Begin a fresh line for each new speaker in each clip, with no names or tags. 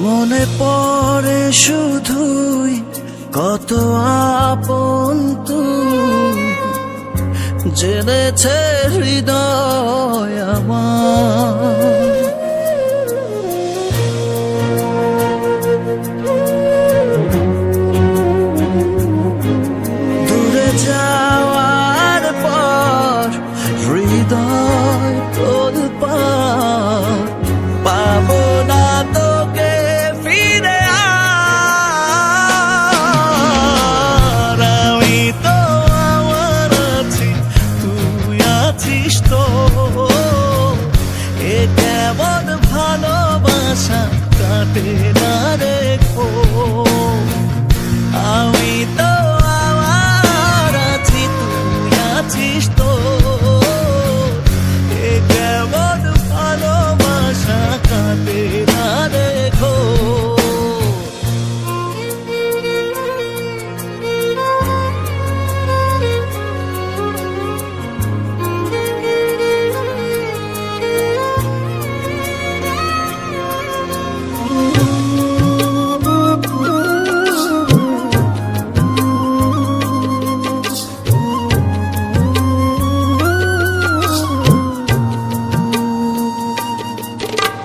মনে পড়ে শুধুই কত আপন জেনেছে হৃদয় আমার। ভালোবাসা কাটে না রেখো। আমি তো আমার আছি তুই আছিস তো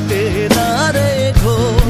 কাটে না রে কাটে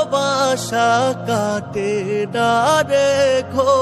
ভালোবাসা কাটে না রেখো